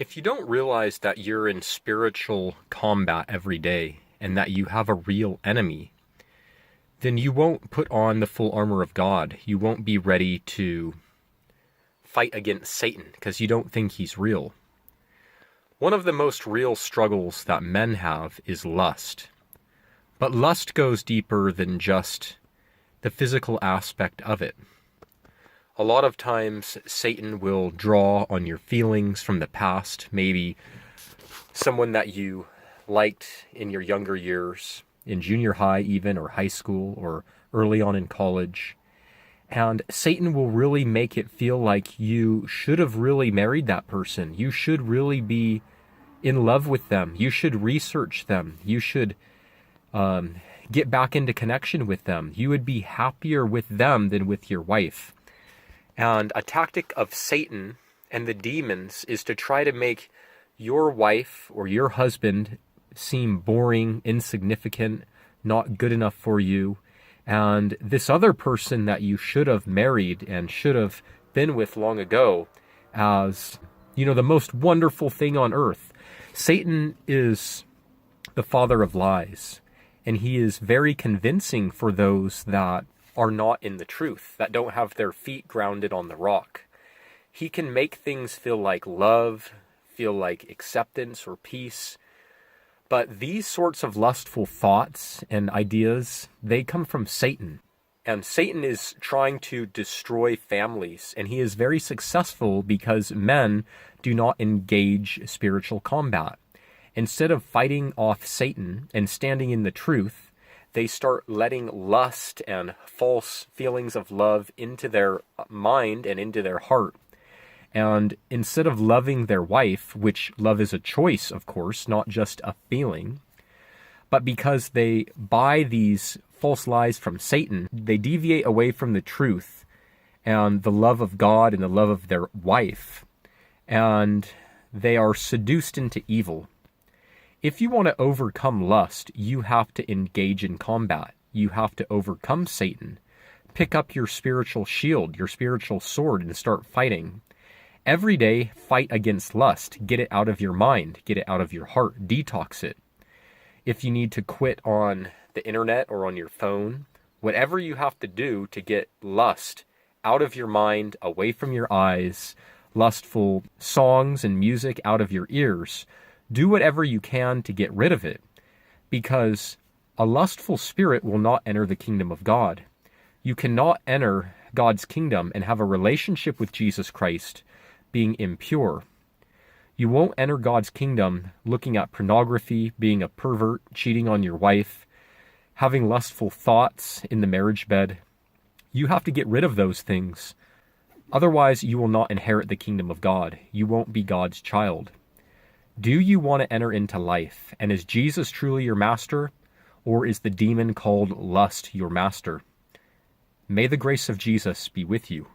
If you don't realize that you're in spiritual combat every day and that you have a real enemy, then you won't put on the full armor of God. You won't be ready to fight against Satan because you don't think he's real. One of the most real struggles that men have is lust. But lust goes deeper than just the physical aspect of it a lot of times Satan will draw on your feelings from the past, maybe someone that you liked in your younger years, in junior high, even, or high school, or early on in college. And Satan will really make it feel like you should have really married that person. You should really be in love with them. You should research them. You should um, get back into connection with them. You would be happier with them than with your wife. And a tactic of Satan and the demons is to try to make your wife or your husband seem boring, insignificant, not good enough for you. And this other person that you should have married and should have been with long ago as, you know, the most wonderful thing on earth. Satan is the father of lies, and he is very convincing for those that are not in the truth, that don't have their feet grounded on the rock. He can make things feel like love, feel like acceptance or peace. But these sorts of lustful thoughts and ideas, they come from Satan. And Satan is trying to destroy families, and he is very successful because men do not engage spiritual combat. Instead of fighting off Satan and standing in the truth, they start letting lust and false feelings of love into their mind and into their heart. And instead of loving their wife, which love is a choice, of course, not just a feeling, but because they buy these false lies from Satan, they deviate away from the truth and the love of God and the love of their wife. And they are seduced into evil if you want to overcome lust, you have to engage in combat. You have to overcome Satan. Pick up your spiritual shield, your spiritual sword, and start fighting. Every day, fight against lust. Get it out of your mind, get it out of your heart, detox it. If you need to quit on the internet or on your phone, whatever you have to do to get lust out of your mind, away from your eyes, lustful songs and music out of your ears, do whatever you can to get rid of it, because a lustful spirit will not enter the kingdom of God. You cannot enter God's kingdom and have a relationship with Jesus Christ being impure. You won't enter God's kingdom looking at pornography, being a pervert, cheating on your wife, having lustful thoughts in the marriage bed. You have to get rid of those things. Otherwise, you will not inherit the kingdom of God. You won't be God's child. Do you want to enter into life? And is Jesus truly your master? Or is the demon called lust your master? May the grace of Jesus be with you.